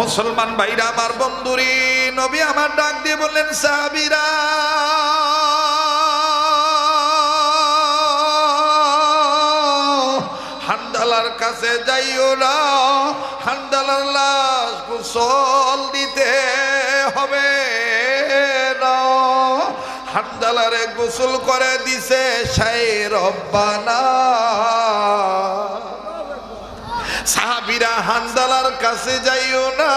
মুসলমান ভাইরা, আমার বন্ধুরি, নবী আমার ডাক দিয়ে বললেন, সাহাবিরা, হান্দালার কাছে যাইও না, হান্দালার লাশ গোসল দিতে হবে না। হান্দালারে গোসল করে দিছে সাই রব্বানা। সাহাবিরা হান্দালার কাছে যাইও না।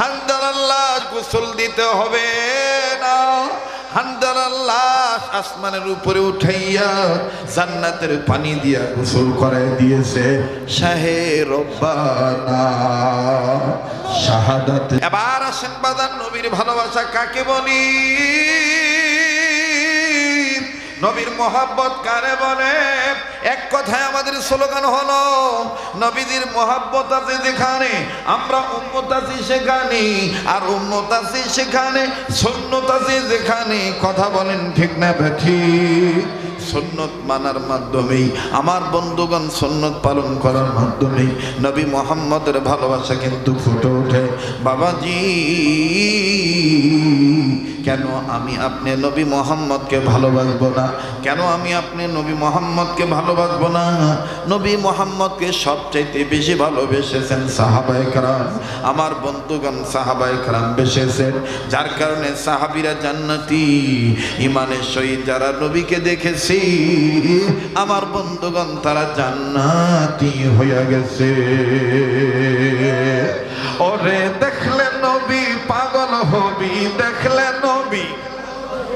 হান্দালার লাশ গোসল দিতে হবে না। হান্দালার লাশ আসমানের উপরে উঠাইয়া জান্নাতের পানি দিয়া গোসল করে দিয়েছে। শাহে রব্বানা। শাহাদাত এবার আসেন বাদান নবীর ভালোবাসা কাকে বলি? নবীর মোহাব্বত কারে বলে? এক কথায় আমাদের স্লোগান হলো নবীদের মোহাব্বত আছে যেখানে, আমরা উম্মত আছি সেখানে, আর উম্মত আছি সেখানে সন্ন্যত আছে যেখানে। কথা বলেন ঠিক না বেঠি সন্ন্যত মানার মাধ্যমেই, আমার বন্ধুগণ সন্ন্যত পালন করার মাধ্যমেই নবী মোহাম্মদের ভালোবাসা কিন্তু ফুটে ওঠে। বাবাজি কেন আমি আপনি নবী মোহাম্মদকে ভালোবাসবো না? কেন আমি আপনি নবী মোহাম্মদকে ভালোবাসবো না? নবী মোহাম্মদকে সবচাইতে বেশি ভালোবেসেছেন সাহাবাই কারাম। আমার বন্ধুগণ সাহাবাই কারাম বেসেছেন। যার কারণে সাহাবিরা জান্নাতি ইমানের সহিত যারা নবীকে দেখেছি, আমার বন্ধুগণ তারা জান্নাতি হইয়া গেছে। ওরে পাগল হবি দেখলে নবী।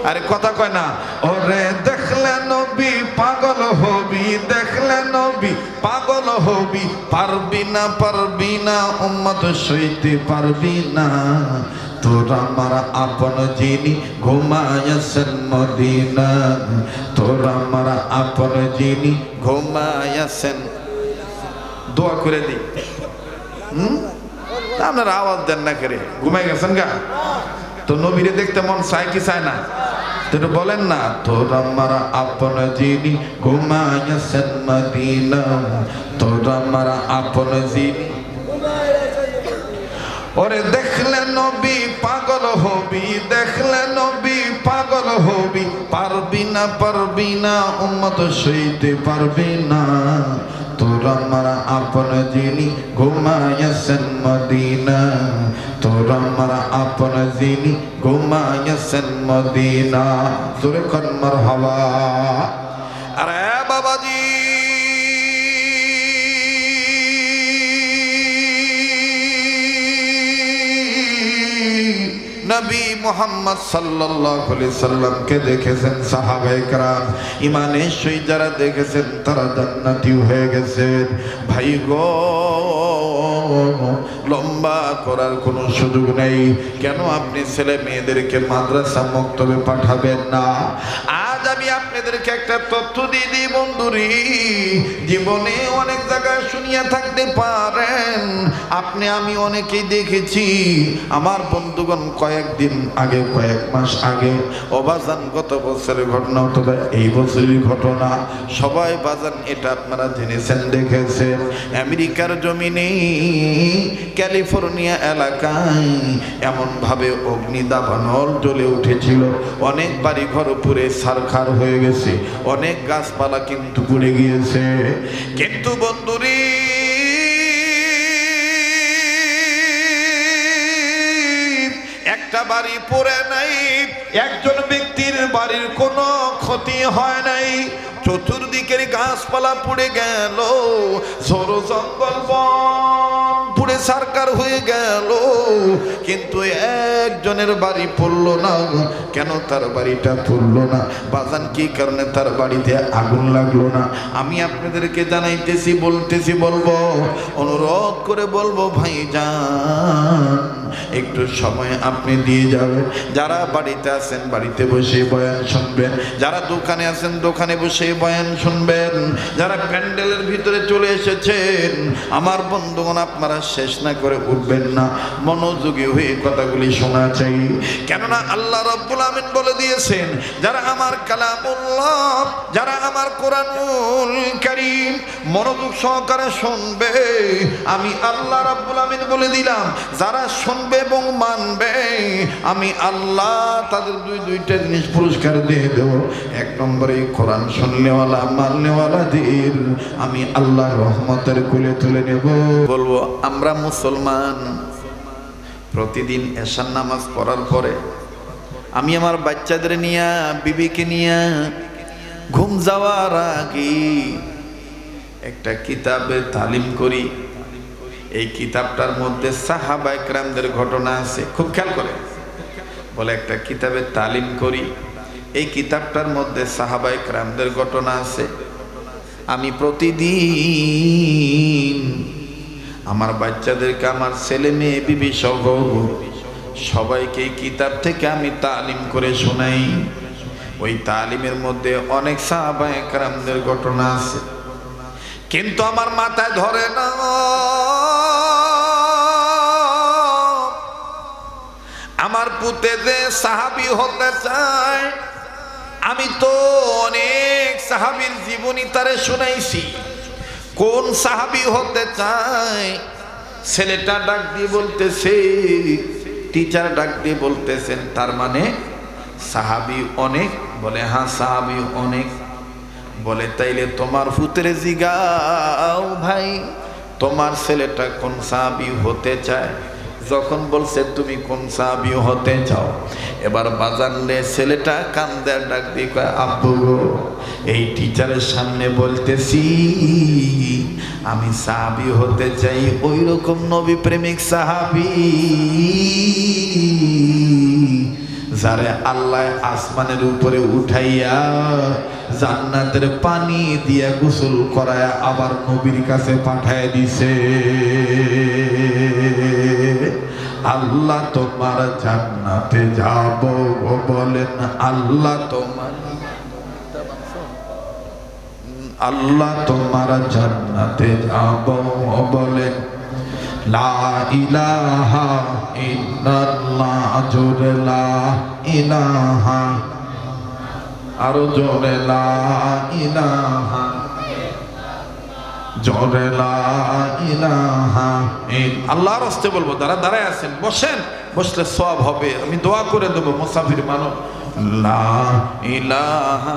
আরে কথা কয় না। ওরে দেখলে নবী, পাগল হবি, দেখলে নবী, পাগল হবি। পারবি না পারবি না, উম্মত সইতে পারবি না। তোরা আমার আপন যিনি, ঘুমায়াছেন মদিনা তোরা আমার আপন যিনি, ঘুমায়াছেন। দোয়া করে দিই। হুম? তা আপনারা আওয়াজ দেন না করে ঘুমাই গেছেন গা? তো নবীরে দেখতে মন চায় কি চায় না? তো বলেন না, তোর আমার আপন যিনি ঘুমাইছেন মদিনা তোর আমার আপন যিনি ওরে দেখলে নবী পাগল হবি, দেখলে নবী পাগল হবি, পারবি না পারবি না, উম্মত সইতে পারবি না। তোর আমার আপন যিনি ঘুমাইছেন মদিনা। তোর আমার আপন যিনি ঘুমাইছেন মদিনা। তোরে কন্মর হওয়া আরে নবী মোহাম্মদ সাল্লাহ সাল্লামকে দেখেছেন সাহাবেকরাম ইমানের সেই যারা দেখেছেন, তারা জান্নাতি হয়ে গেছেন। ভাই গো, লম্বা করার কোনো সুযোগ নেই। কেন আপনি ছেলে মেয়েদেরকে মাদ্রাসা মক্তবে পাঠাবেন না? আজ আমি আপনাদেরকে একটা তথ্য দিয়ে দিই বন্ধুরি। জীবনে অনেক জায়গায় শুনিয়া থাকতে পারেন। আপনি, আমি অনেকেই দেখেছি, আমার বন্ধুগণ কয়েকদিন আগে, কয়েক মাস আগে, অবাজান গত বছরের ঘটনা, অথবা এই বছরের ঘটনা, সবাই বাজান, এটা আপনারা জেনেছেন, দেখেছেন। আমেরিকার জমিনে, ক্যালিফোর্নিয়া এলাকায় এমনভাবে অগ্নিদাবানল জ্বলে উঠেছিল। অনেক বাড়ি ঘর পুরে সারখার হয়ে গেছে। অনেক গাছপালা কিন্তু পড়ে গিয়েছে। কিন্তু বন্ধুরি একটা বাড়ি পড়ে নাই একজন ব্যক্তির বাড়ির কোনো ক্ষতি হয় নাই। চতুর্দিকের গাছপালা পুড়ে গেল, ঝোড়ো জঙ্গল পুড়ে সারকার হয়ে গেল। কিন্তু একজনের বাড়ি পড়ল না, কেন তার বাড়িটা পড়ল না? বাজান কি কারণে তার বাড়িতে আগুন লাগল না? আমি আপনাদেরকে জানাইতেছি, বলতেছি, বলব, অনুরোধ করে বলব ভাই যান একটু সময় আপনি দিয়ে যাবেন। যারা বাড়িতে আছেন, বাড়িতে বসে বয়ান শুনবেন। যারা দোকানে আছেন, দোকানে বসে বয়ান শুনবেন, যারা প্যান্ডেলের ভিতরে চলে এসেছেন, আমার বন্ধুগণ, আপনারা শেষ না করে উঠবেন না। মনোযোগী হয়ে কথাগুলি শোনা চাই। কেননা আল্লাহ রব্বুল আমিন বলে দিয়েছেন, যারা আমার কালামুল্লাহ, যারা আমার কোরআনুল কারীম মনোযোগ সহকারে শুনবে, আমি আল্লাহ রাব্বুল আমিন বলে দিলাম, যারা শুনবে এবং মানবে, আমি আল্লাহ তাদের দুই দুইটা জিনিস পুরস্কার দিয়ে দেব। এক নম্বরে কোরআন শুনলেওয়ালা মানলেওয়ালাদের আমি আল্লাহ রহমতের কুলে তুলে নেব। বলব, আমরা মুসলমান। প্রতিদিন এশার নামাজ পড়ার পরে আমি আমার বাচ্চাদের নিয়ে, বিবিকে নিয়ে ঘুম যাওয়ার আগে একটা কিতাবে তালিম করি। এই কিতাবটার মধ্যে সাহাবা একরামদের ঘটনা আছে। খুব খেয়াল করে। বলে একটা কিতাবে তালিম করি। এই কিতাবটার মধ্যে সাহাবা একরামদের ঘটনা আছে। আমি প্রতিদিন আমার বাচ্চাদেরকে, আমার ছেলে মেয়ে, বিবি সহ সবাইকে এই কিতাব থেকে আমি তালিম করে শোনাই। ওই তালিমের মধ্যে অনেক সাহাবা একরামদের ঘটনা আছে। কিন্তু আমার মাথায় ধরে না। আমার পুতে যে সাহাবি হতে চায় আমি তো অনেক সাহাবির জীবনী তারে শুনাইছি। কোন সাহাবি হতে চায়? ছেলেটা ডাক দিয়ে বলতেছে টিচার ডাক দিয়ে বলতেছেন, তার মানে সাহাবি অনেক? বলে হ্যাঁ সাহাবি অনেক। বলে, তাইলে তোমার ফুতরে জিগাও ভাই, তোমার ছেলেটা কোন সাহাবি হতে চায়? যখন বলছে, তুমি কোন সাহাবি হতে চাও? এবার বাজানলে ছেলেটা কান্দে, ডাক দিয়ে কয়, আব্বু এই টিচারের সামনে বলতেছি, আমি সাহাবি হতে চাই ওই রকম নবী প্রেমিক সাহাবি যারে আল্লাহ আসমানের উপরে উঠাইয়া জান্নাতের পানি দিয়া গোসল করায় আবার নবীর কাছে পাঠায় দিছে। আল্লাহ তোমার জান্নাতে যাব বলেন আল্লাহ তোমার আল্লাহ তোমার জান্নাতে যাব বলেন। লা ইলাহা ইল্লাল্লাহ, জোরে লা ইলাহা, আরও জোরে লা ইলাহা। জোরে আল্লাহর হস্তে বলব দাঁড়া দাঁড়ায় আছেন, বসেন। বসলে সব হবে। আমি দোয়া করে দেবো, মুসাফির মানব লা ইলাহা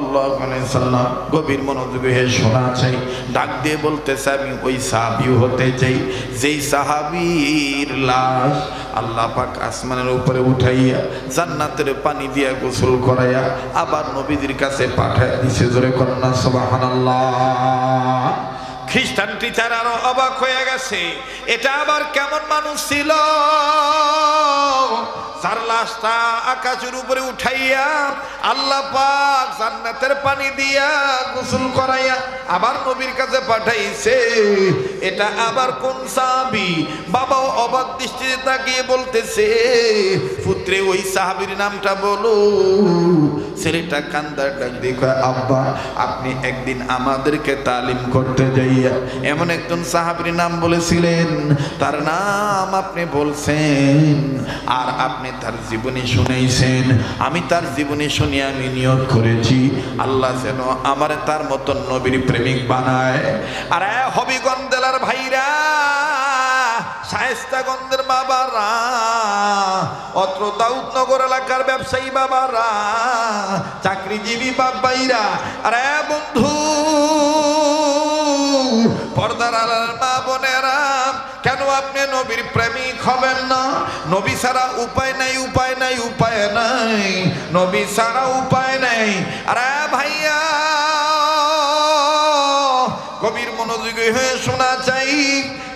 সাল্লাম গভীর মনোযোগে হে শোনা চাই। ডাক দিয়ে বলতেছে, আমি ওই সাহাবী হতে চাই, যেই সাহাবীর লাশ আল্লাহ পাক আসমানের উপরে উঠাইয়া, জান্নাতের পানি দিয়া গোসল করাইয়া আবার নবীদের কাছে পাঠায় দিছে। জোরে কন্যা, সুবহানাল্লাহ। খ্রিস্টান টিচার আরও অবাক হয়ে গেছে, এটা আবার কেমন মানুষ ছিল? তার লাশটা আকাশের উপরে উঠাইয়া আল্লাহ পাক জান্নাতের পানি দিয়া গোসল করাইয়া আবার নবীর কাছে পাঠাইছে এটা আবার কোন সাহাবি? বাবাও অবাক দৃষ্টিতে তাকিয়ে বলতেছে পুত্রে ওই সাহাবির নামটা বলো। ছেলেটা কান্দার ডাক কয়, আব্বা আপনি একদিন আমাদেরকে তালিম করতে যাইয়া এমন একজন সাহাবির নাম বলেছিলেন তার নাম আপনি বলছেন আর আপনি তার জীবনী শুনেছেন আমি তার জীবনী শুনে আমি নিয়ত করেছি। আল্লাহ যেন আমার তার মতন নবীর প্রেমিক বানায়। আর হবিগঞ্জ জেলার ভাইরা, শায়েস্তাগঞ্জের বাবারা, অত্র দাউদনগর এলাকার ব্যবসায়ী বাবারা, চাকরিজীবী বাবাইরা আরে বন্ধু, পর্দার আড়ার মা বোনেরা, কেন আপনি নবীর প্রেমিক হবেন না? নবী ছাড়া উপায় নাই উপায় নাই উপায় নাই। নবী ছাড়া উপায় নাই। আরে ভাইয়া মনোযোগী শোনা চাই।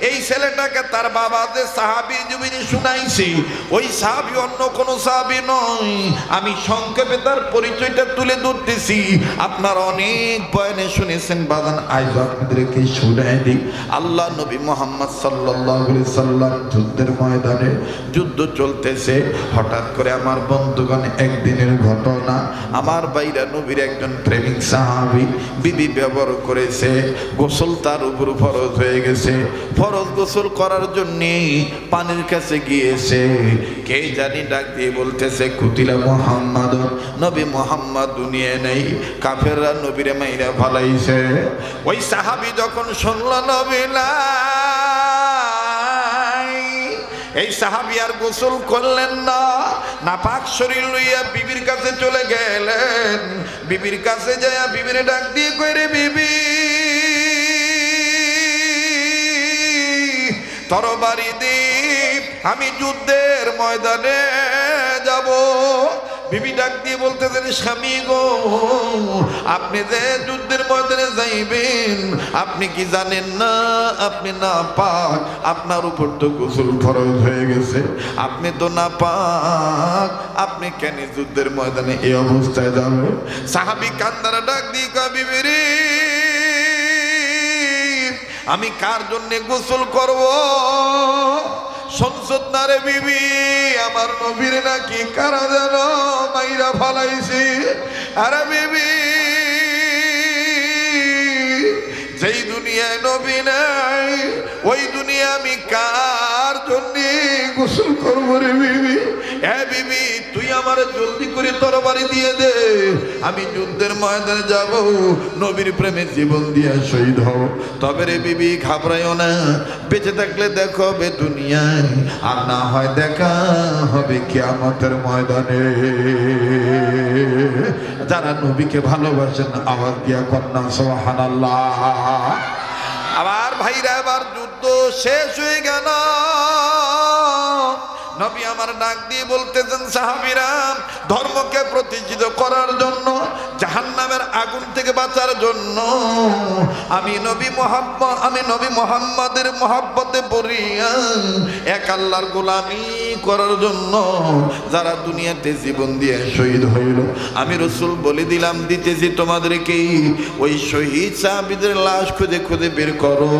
এই ছেলেটাকে তার বাবা যে সাহাবি জুবিনি শুনাইছে। ওই সাহাবি অন্য কোন সাহাবি নয়। আমি সংক্ষেপে তার পরিচয়টা তুলে ধরতেছি। আপনারা অনেক বয়ানে শুনেছেন বাদান আজ আপনাদেরকে শুনাই দিই। আল্লাহ নবী মোহাম্মদ আলাইহি সাল্লাম যুদ্ধের ময়দানে যুদ্ধ চলতেছে। হঠাৎ করে আমার বন্ধুগণ একদিনের ঘটনা। আমার বাইরা নবীর একজন প্রেমিক সাহাবি বিবি ব্যবহার করেছে। গোসল তার উপর ফরজ হয়ে গেছে। ফরজ গোসল করার জন্য পানির কাছে গিয়েছে। কে জানি ডাক দিয়ে বলতেছে, কুতিলা মোহাম্মদ নবী মোহাম্মদ দুনিয়া নেই, কাফেররা নবীরে মাইরা ভালাইছে ওই সাহাবি যখন শুনল, নবী এই সাহাবি আর গোসল করলেন না। নাপাক শরীর লইয়া বিবির কাছে চলে গেলেন। বিবির কাছে যায় বিবির ডাক দিয়ে কইরে, বিবি তরবারি দ্বীপ, আমি যুদ্ধের ময়দানে যাব। বিবি ডাক দিয়ে বলতে বলতেছেন, স্বামী গো, আপনি যে যুদ্ধের ময়দানে যাইবেন, আপনি কি জানেন না? আপনি না পাক, আপনার উপর তো গোসল ফরজ হয়ে গেছে। আপনি তো না পাক, আপনি কেন যুদ্ধের ময়দানে এই অবস্থায় যাবেন? সাহাবি কান্দারা ডাক দিয়ে কয়, বিবি রে আমি কার জন্য গোসল করব? সংসদ না রে বিবি, আমার নবীর নাকি কারা যেন মাইরা ফালাইছি? আরে বিবি, যেই দুনিয়ায় নবী নাই, ওই দুনিয়া আমি কার জন্য গোসল করব রে বিবি? হ্যাঁ বিবি, তুই আমার জলদি করে তরবারি দিয়ে দে। আমি যুদ্ধের ময়দানে যাব, নবীর প্রেমে জীবন দিয়ে শহীদ হব। তবে রে বিবি, ঘাবড়াইও না। বেঁচে থাকলে দেখো বে দুনিয়ায়। আর না হয় দেখা হবে কিয়ামতের ময়দানে। যারা নবীকে ভালোবাসেন, আওয়াজ দিয়া কন্যা সোহানাল্লাহ আবার ভাইরা এবার যুদ্ধ শেষ হয়ে গেল। নবী আমার ডাক দিয়ে বলতেছেন সাহাবিরাম ধর্মকে প্রতিষ্ঠিত করার জন্য, জাহান্নামের আগুন থেকে বাঁচার জন্য আমি নবী মোহাম্মদ, আমি নবী মোহাম্মদের মহাব্বতে পড়িয়া এক আল্লাহর গোলামি করার জন্য যারা দুনিয়াতে জীবন দিয়ে শহীদ হইল। আমি রসুল বলে দিলাম, দিতেছি তোমাদেরকে, ওই শহীদ সাহাবিদের লাশ খুঁজে খুঁজে বের করো।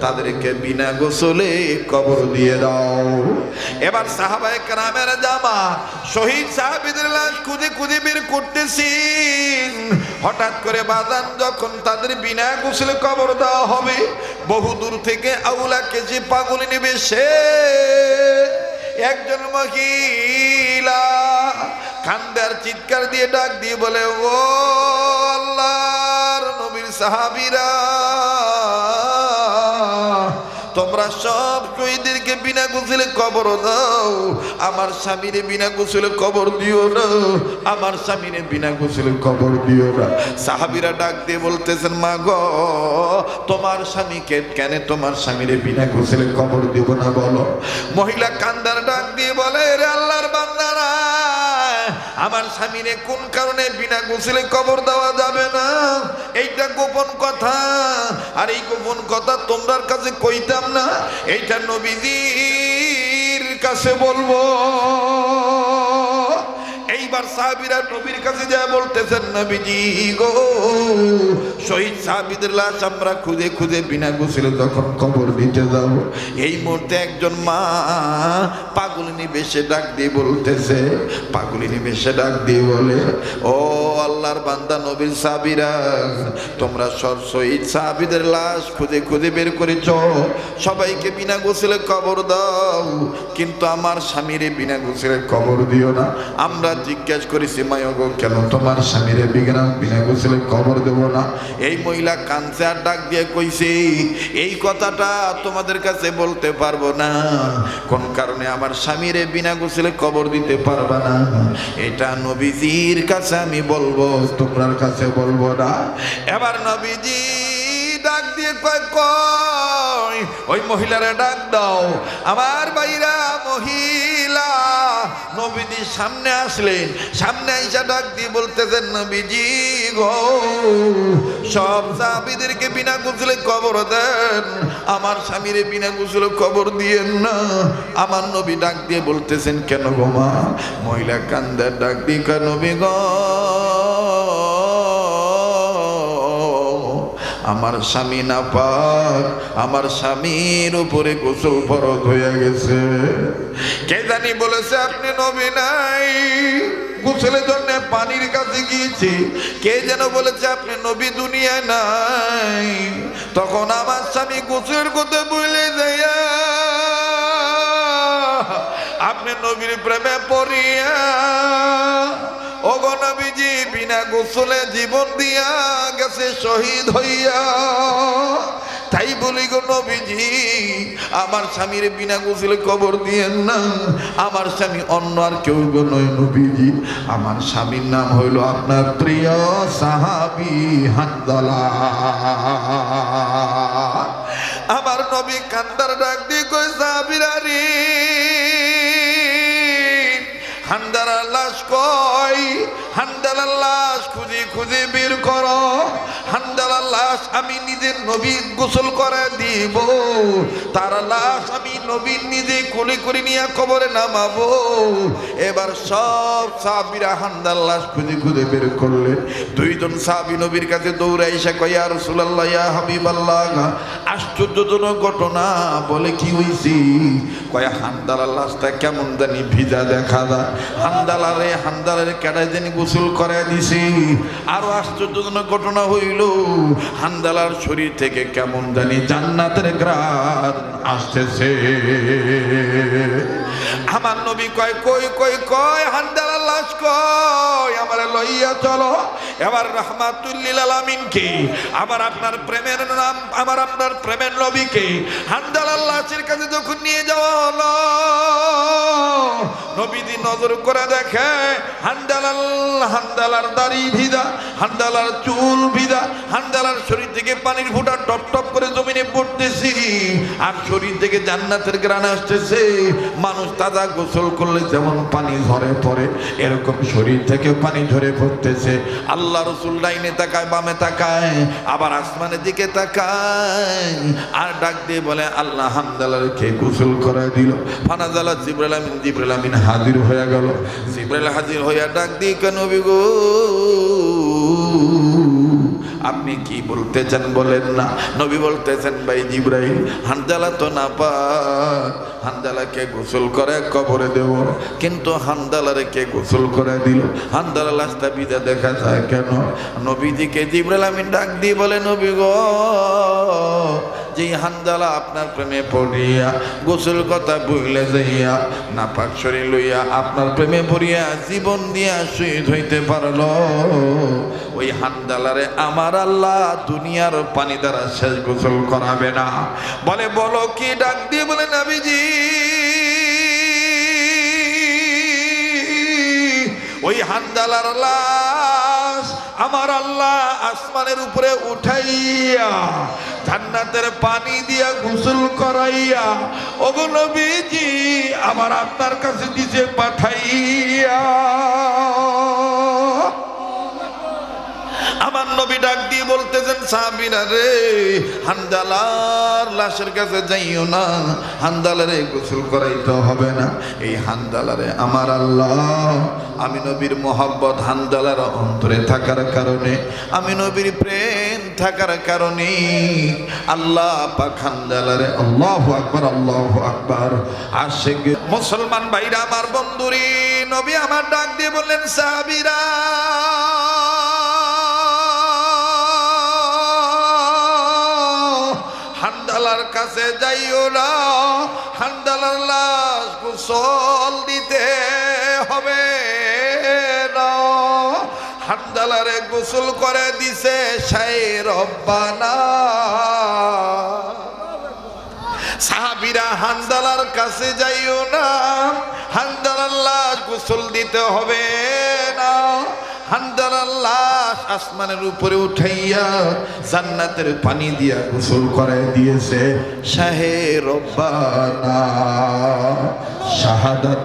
তাদেরকে বিনা গোসলে কবর দিয়ে দাও। এবার সাহাবায়ে কেরামের জামা, শহীদ সাহাবিদের লাশ খুঁজে খুঁজে বের করতেছি। হঠাৎ করে বাজান যখন তাদের বিনা গোসলে কবর দেওয়া হবে বহু দূর থেকে আউলা কেজি পাগল নেবে সে একজন মহিলা কান্দার চিৎকার দিয়ে ডাক দিয়ে বলে ও আল্লাহর নবীর সাহাবীরা তোমরা সব শহীদদেরকে বিনা গুছিলে কবর দাও। আমার স্বামীরে বিনা গুছিলে কবর দিও না। আমার স্বামীরে বিনা গুছিলে কবর দিও না। সাহাবিরা ডাক দিয়ে বলতেছেন, মা গো, তোমার স্বামীকে কেন তোমার স্বামীরে বিনা গুছিলে কবর দিব না বলো? মহিলা কান্দার ডাক দিয়ে বলে, রে বান্দারা আমার স্বামীরে কোন কারণে বিনা গোসলে কবর দেওয়া যাবে না? এইটা গোপন কথা। আর এই গোপন কথা তোমরার কাছে কইতাম না। এইটা নবীজির কাছে বলব। এইবার সাহাবিরা নবীর কাছে যা বলতেছেন, নবীজি গো, শহীদ সাহাবিদের লাশ আমরা খুঁজে খুঁজে বিনা গোসলে যখন কবর দিতে যাব। এই মুহূর্তে একজন মা পাগলিনী বেশে ডাক দিয়ে বলতেছে পাগলিনী বেশে ডাক দিয়ে বলে, ও আল্লাহর বান্দা নবীর সাহাবিরা, তোমরা সর শহীদ সাহাবিদের লাশ খুঁজে খুঁজে বের করেছ। সবাইকে বিনা গোসলে কবর দাও, কিন্তু আমার স্বামীরে বিনা গোসলে কবর দিও না। আমরা জিজ্ঞেস করেছি মায়গো কেন তোমার স্বামীরে বিনা বিনা গোসলে কবর দেব না? এই মহিলা কানছে আর ডাক দিয়ে কইছে, এই কথাটা তোমাদের কাছে বলতে পারব না। কোন কারণে আমার স্বামীরে বিনা গোসলে কবর দিতে পারবা না? এটা নবীজির কাছে আমি বলব, তোমরার কাছে বলব না। এবার নবীজি ডাক দিয়ে কয় ওই মহিলারে ডাক দাও। আমার বাইরা মহিলা, নবীজি সামনে আসলেন। সামনে আইসা ডাক দিয়ে বলতেছেন, নবীজি গো, সব সাহাবীদেরকে বিনা গোসলে কবর দেন। আমার স্বামীরে বিনা গোসলে কবর দিয়েন না। আমার নবী ডাক দিয়ে বলতেছেন, কেন গো মা? মহিলা কান্দার ডাক দিয়ে নবী গো আমার স্বামী না পাক আমার স্বামীর উপরে গোসল ফরজ হয়ে গেছে। কে জানি বলেছে, আপনি নবী নাই। গোসলের জন্য পানির কাছে গিয়েছি। কে যেন বলেছে, আপনি নবী দুনিয়ায় নাই। তখন আমার স্বামী গোসলের কথা বলে যাইয়া আপনি নবীর প্রেমে পড়িয়া অগনবীজি বিনা গোসলে জীবন দিয়া গেছে শহীদ হইয়া। তাই বলি গো নবীজি, আমার স্বামীর বিনা গোসলে কবর দিয়েন না। আমার স্বামী অন্য আর কেউ নয় নবীজি। আমার স্বামীর নাম হইল আপনার প্রিয় সাহাবি হান্দালা আমার নবী কান্দার ডাক দিয়ে কই সাহাবিরা রে হান্দারার লাশ কই হান্দালার লাশ খুঁজে খুঁজে বের করো। হান্দালার লাশ আমি নিজের নবী গোসল করে দিব। তার লাশ আমি নবীর নিজে কোলে করে নিয়ে কবরে নামাবো। এবার সব সাহাবিরা হান্দার লাশ খুঁজে খুঁজে বের করলেন। দুইজন সাহাবি নবীর কাছে দৌড়ে এসে কয়া রসুলাল্লাহ, ইয়া হাবিবাল্লাহ, আশ্চর্যজনক ঘটনা। বলে, কি হইছি? হান্দালার লাশটা কেমন জানি ভিজা দেখা হান্দালারে হান্দালারে কেডাই জানি গোসল করে দিছি। আরও আশ্চর্যজনক ঘটনা হইল হান্দালার শরীর থেকে কেমন জানি জান্নাতের গ্রান আসতেছে। আমার নবী কয়, কই কই কয় হান্দালার লাশ কয় আমার লইয়া চলো। এবার রহমাতুল্লিল আলামিনকে আবার আপনার প্রেমের নাম, আমার আপনার প্রেমের নবীকে হান্দালার লাশের কাছে যখন নিয়ে যাওয়া হলো, নবীজি নজর করে দেখে হান্দালাল হান্দালার দাড়ি ভিদা হান্দালার চুল ভিদা হান্দালার শরীর থেকে পানির ফোঁটা টপ টপ করে জমিনে পড়তেছি আর শরীর থেকে জান্নাতের গ্রান আসতেছে। মানুষ তাজা গোসল করলে যেমন পানি ঝরে পড়ে, এরকম শরীর থেকে পানি ঝরে পড়তেছে। আল্লাহ রসুল ডাইনে তাকায়, বামে তাকায়, আবার আসমানের দিকে তাকায়। আর ডাক দিয়ে বলে, আল্লাহ হামদালার কে গোসল করা দিল। ফানাজালা জিব্রাইল আমিন জিব্রাইল আমিন হাজির হয়ে গেল। জিব্রাইল হাজির হইয়া ডাক দিয়ে কেন গো, আপনি কি বলতে চান বলেন না? নবী বলতেছেন, ভাই জিব্রাইল হানজালা তো না পা হানজালাকে গোসল করে কবরে দেব। কিন্তু হানদালারে কে গোসল করে দিল? হানদালা লাশটা বিদা দেখা যায় কেন? নবীজিকে জিব্রাইল আমিন ডাক দিয়ে বলে, নবী গো যে হান্দালা আপনার প্রেমে পড়িয়া, গোসল কথা বুঝলে যাইয়া না পাক শরীর লইয়া আপনার প্রেমে পড়িয়া জীবন দিয়া শহীদ হইতে পারল, ওই হান্দালারে আমার আল্লাহ দুনিয়ার পানি দ্বারা শেষ গোসল করাবে না। বলে, বলো কি? ডাক দিয়ে বলে, নাবিজি ওই হান্দালার লাশ আমার আল্লাহ আসমানের উপরে উঠাইয়া জান্নাতের পানি দিয়া গোসল করাইয়া ওগুলো নবীজি আবার আপনার কাছে দিছে পাঠাইয়া। আমার নবী ডাক দিয়ে বলতেছেন, সাহাবিরা রে, হান্দালার লাশের কাছে যাইও না। হান্দালারে গোসল করাইতে হবে না। এই হান্দালারে আমার আল্লাহ। আমি নবীর মোহাব্বত হান্দালার অন্তরে থাকার কারণে, আমি নবীর প্রেম থাকার কারণে, আল্লাহ পাক হান্দালারে আল্লাহু আকবার আল্লাহু আকবার আশেক মুসলমান ভাইরা, আমার বন্ধুরি, নবী আমার ডাক দিয়ে বললেন, সাহাবিরা হান্দালার কাছে যাইও না, হান্দালার লাশ গোসল দিতে হবে না। হান্দালারে গোসল করে দিছে সাই রব্বানা। সাহাবিরা হান্দালার কাছে যাইও না, হান্দালার লাশ গোসল দিতে হবে না। লাশ আসমানের উপরে উঠাইয়া জান্নাতের পানি দিয়া গোসল করে দিয়েছে। শাহে রব্বানা শাহাদাত